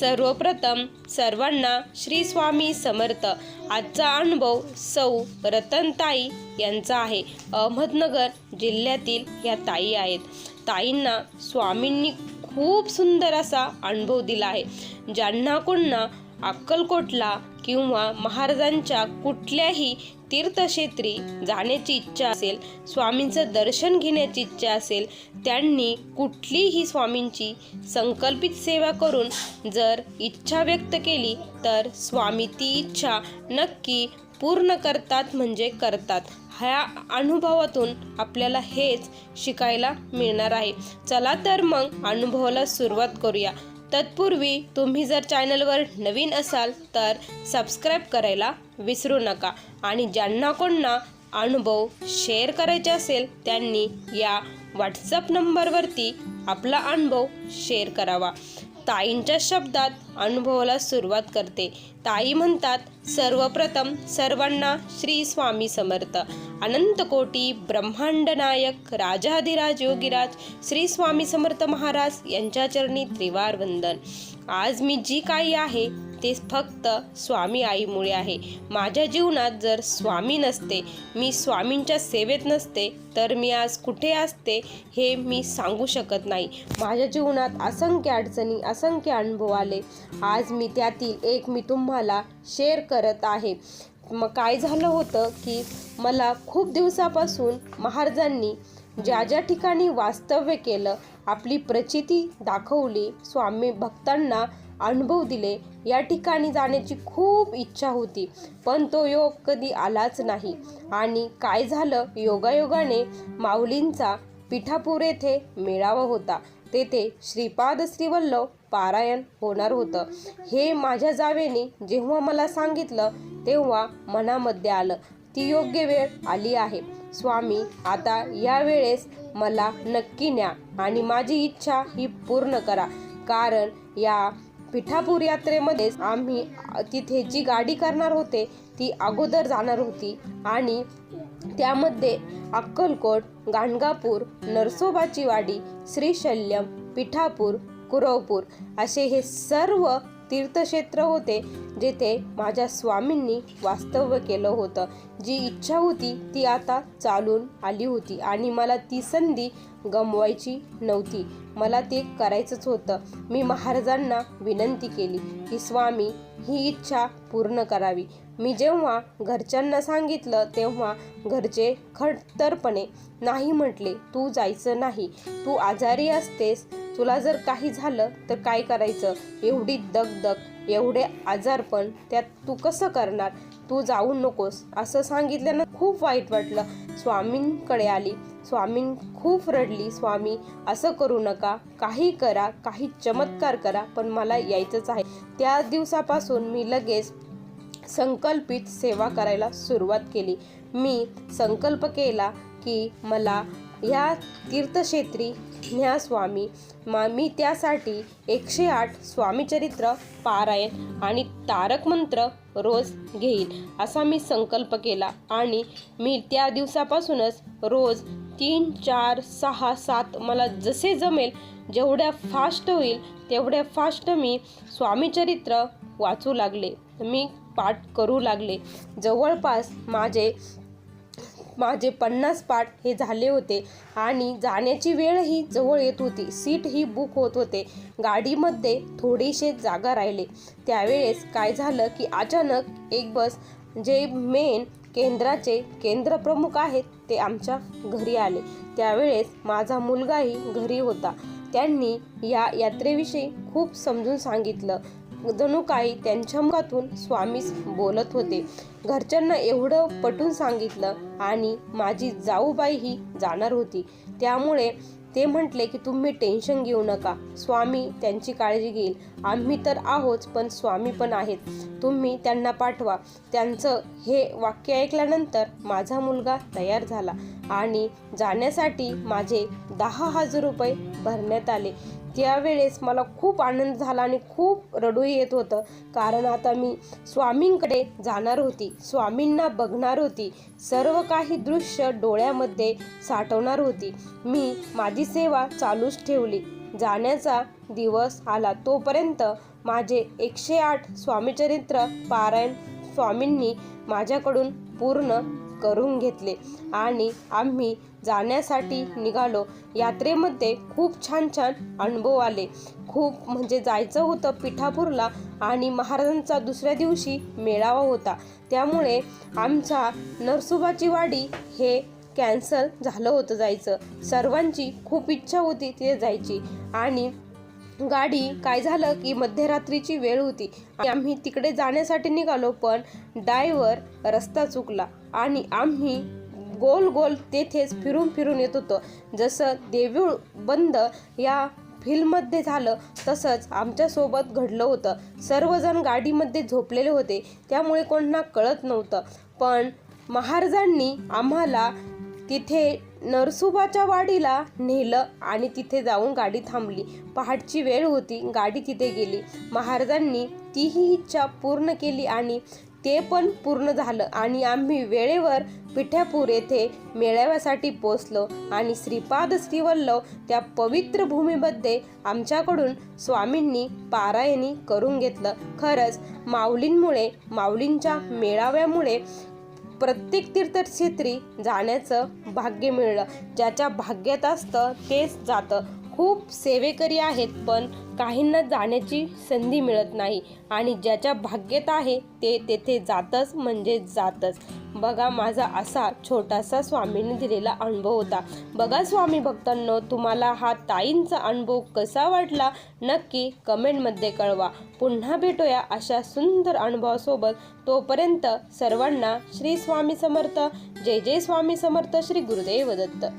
सर्वप्रथम सर्वांना श्री स्वामी समर्थ. आजचा अनुभव सौ रतनताई यांचा आहे. अहमदनगर जिल्ह्यातील या ताई आहेत. ताईंना स्वामींनी खूप सुंदर असा अनुभव दिला आहे. ज्यांना कोणना अक्कलकोटला किंवा महाराजांच्या कुठल्याही तीर्थक्षेत्री जाण्याची इच्छा असेल स्वामींचं दर्शन घेण्याची इच्छा असेल त्यांनी कुठलीही स्वामींची संकल्पित सेवा करून जर इच्छा व्यक्त केली तर स्वामी ती इच्छा नक्की पूर्ण करतात म्हणजे करतात. ह्या अनुभवातून आपल्याला हेच शिकायला मिळणार आहे. चला तर मग अनुभवाला सुरुवात करूया. तत्पूर्वी तुम्ही जर चॅनलवर नवीन असाल तर सबस्क्राईब करायला विसरू नका आणि ज्यांना कोणना अनुभव शेअर करायचे असेल त्यांनी या व्हॉट्सअप नंबरवरती आपला अनुभव शेअर करावा. ताईंच्या शब्दात अनुभवाला सुरुवात करते. ताई म्हणतात सर्वप्रथम सर्वांना श्री स्वामी समर्थ. अनंत कोटी ब्रह्मांड नायक राजाधिराज योगीराज श्री स्वामी समर्थ महाराज यांच्या चरणी त्रिवार वंदन. आज मी जी काही आहे ते फक्त स्वामी आईमुळे आहे. माझ्या जीवनात जर स्वामी नसते मी स्वामींच्या सेवेत नसते तर मी आज कुठे असते हे मी सांगू शकत नाही. माझ्या जीवनात असंख्य अडचणी असंख्य अनुभव आले. आज मी त्यातील एक मी तुम्हाला शेअर करत आहे. मग काय झालं होतं की मला खूप दिवसापासून महाराजांनी ज्या ज्या ठिकाणी वास्तव्य केलं आपली प्रचिती दाखवली स्वामी भक्तांना अनुभव दिले. या ठिकाणी जाण्याची खूप इच्छा होती पण तो योग कधी आलाच नाही. आणि काय झालं? योगायोगाने माऊलींचा पिठापूर येथे मेळावा होता. तेथे श्रीपाद श्रीवल्लभ पारायण होणार होतं. हे माझ्या जावेने जेव्हा मला सांगितलं तेव्हा मनामध्ये आलं ती योग्य वेळ आली आहे. स्वामी आता या वेळेस मला नक्की न्या आणि माझी इच्छा ही पूर्ण करा. कारण या पिठापूर यात्रेमध्ये आम्ही तिथे जी गाडी करणार होते ती अगोदर जाणार होती. आणि त्यामध्ये अक्कलकोट गाणगापूर नरसोबाची वाडी श्रीशल्यम पिठापूर कुरवपूर असे हे सर्व तीर्थक्षेत्र होते जेथे माझ्या स्वामींनी वास्तव्य केलं होतं. जी इच्छा होती ती आता चालून आली होती आणि मला ती संधी गमवायची नव्हती. मला ते करायचंच होतं. मी महाराजांना विनंती केली की स्वामी ही इच्छा पूर्ण करावी. मी जेव्हा घरच्यांना सांगितलं तेव्हा घरचे खडतरपणे नाही म्हटले तू जायचं नाही. तू आजारी असतेस. तुला जर काही झालं तर काय करायचं? एवढी दगदग एवढे आजारपण त्यात तू कसं करणार? तू जाऊ नकोस. असं सांगितल्यानं खूप वाईट वाटलं. स्वामींकडे आली. स्वामीं खूप रडली. स्वामी असं करू नका. काही करा. काही चमत्कार करा. पण मला यायचंच आहे. त्या दिवसापासून मी लगेच संकल्पित सेवा करायला सुरुवात केली. मी संकल्प केला की मला ह्या तीर्थक्षेत्री न्या स्वामी मा मी त्यासाठी एकशे आठ स्वामीचरित्र पारायण आणि तारक मंत्र रोज घेईल असा मी संकल्प केला. आणि मी त्या दिवसापासूनच रोज तीन चार सहा सात मला जसे जमेल जेवढ्या फास्ट होईल तेवढ्या फास्ट मी स्वामीचरित्र वाचू लागले. मी पाठ करू लागले. जवळपास माझे माझे पन्नास पाठ हे झाले होते आणि जाण्याची वेळही जवळ येत होती. सीट ही बुक होत होते. गाडीमध्ये थोडीशे जागा राहिले. त्यावेळेस काय झालं की अचानक एक बस जे मेन केंद्राचे केंद्रप्रमुख आहेत ते आमच्या घरी आले. त्यावेळेस माझा मुलगाही घरी होता. त्यांनी या यात्रेविषयी खूप समजून सांगितलं. जणू काही त्यांच्या मुखातून स्वामीच बोलत होते. घरच्यांना एवढं पटून सांगितलं आणि माझी जाऊबाई ही जाणार होती. त्यामुळे ते म्हटले की तुम्ही टेन्शन घेऊ नका. स्वामी त्यांची काळजी घेईल. आम्ही तर आहोच पण स्वामी पण आहेत. तुम्ही त्यांना पाठवा. त्यांचं हे वाक्य ऐकल्यानंतर माझा मुलगा तयार झाला आणि जाण्यासाठी माझे दहा हजार रुपये भरण्यात आले. त्यावेळेस मला खूप आनंद झाला आणि खूप रडूही येत होतं. कारण आता मी स्वामींकडे जाणार होती. स्वामींना बघणार होती. सर्व काही दृश्य डोळ्यामध्ये साठवणार होती. मी माझी सेवा चालूच ठेवली. जाण्याचा दिवस आला. तोपर्यंत माझे एकशे आठ स्वामीचरित्र पारायण स्वामींनी माझ्याकडून पूर्ण करून घेतले. आणि आम्ही जाण्यासाठी निघालो. यात्रेमध्ये खूप छान छान अनुभव आले. खूप म्हणजे जायचं होतं पिठापूरला आणि महाराजांचा दुसऱ्या दिवशी मेळावा होता. त्यामुळे आमचा नरसोबाची वाडी हे कॅन्सल झालं होतं जायचं. सर्वांची खूप इच्छा होती तिथे जायची. आणि गाडी काय झालं की मध्यरात्रीची वेळ होती. आम्ही तिकडे जाण्यासाठी निघालो पण डायव्हर रस्ता चुकला. आणि आम्ही गोल गोल तेथेच फिरून फिरून येत होतो. जसं देवीळ बंद या फिल्ममध्ये झालं तसंच आमच्यासोबत घडलं होतं. सर्वजण गाडीमध्ये झोपलेले होते त्यामुळे कोणाला कळत नव्हतं. पण महाराजांनी आम्हाला तिथे नरसुबाच्या वाडीला नेलं आणि तिथे जाऊन गाडी थांबली. पहाटची वेळ होती गाडी तिथे गेली. महाराजांनी तीही इच्छा पूर्ण केली आणि ते पण पूर्ण झालं आणि आम्ही वेळेवर पिठ्यापूर येथे मेळाव्यासाठी पोचलो आणि श्रीपाद श्रीवल्लव त्या पवित्र भूमीमध्ये आमच्याकडून स्वामींनी पारायणी करून घेतलं. खरंच माऊलींमुळे माऊलींच्या मेळाव्यामुळे प्रत्येक तीर्थक्षेत्री जाण्याचं भाग्य मिळलं. ज्याच्या भाग्यात असतं तेच जातं. खूप सेवेकरी आहेत पण काहींना जाण्याची संधी मिळत नाही. आणि ज्याच्या भाग्यात आहे ते तेथे जातच म्हणजे जातच. बघा माझा असा छोटासा स्वामीने दिलेला अनुभव होता. बघा स्वामी भक्तांनो तुम्हाला हा ताईंचा अनुभव कसा वाटला? नक्की कमेंटमध्ये कळवा. पुन्हा भेटूया अशा सुंदर अनुभवासोबत. तोपर्यंत सर्वांना श्री स्वामी समर्थ. जय जय स्वामी समर्थ श्री गुरुदेव दत्त.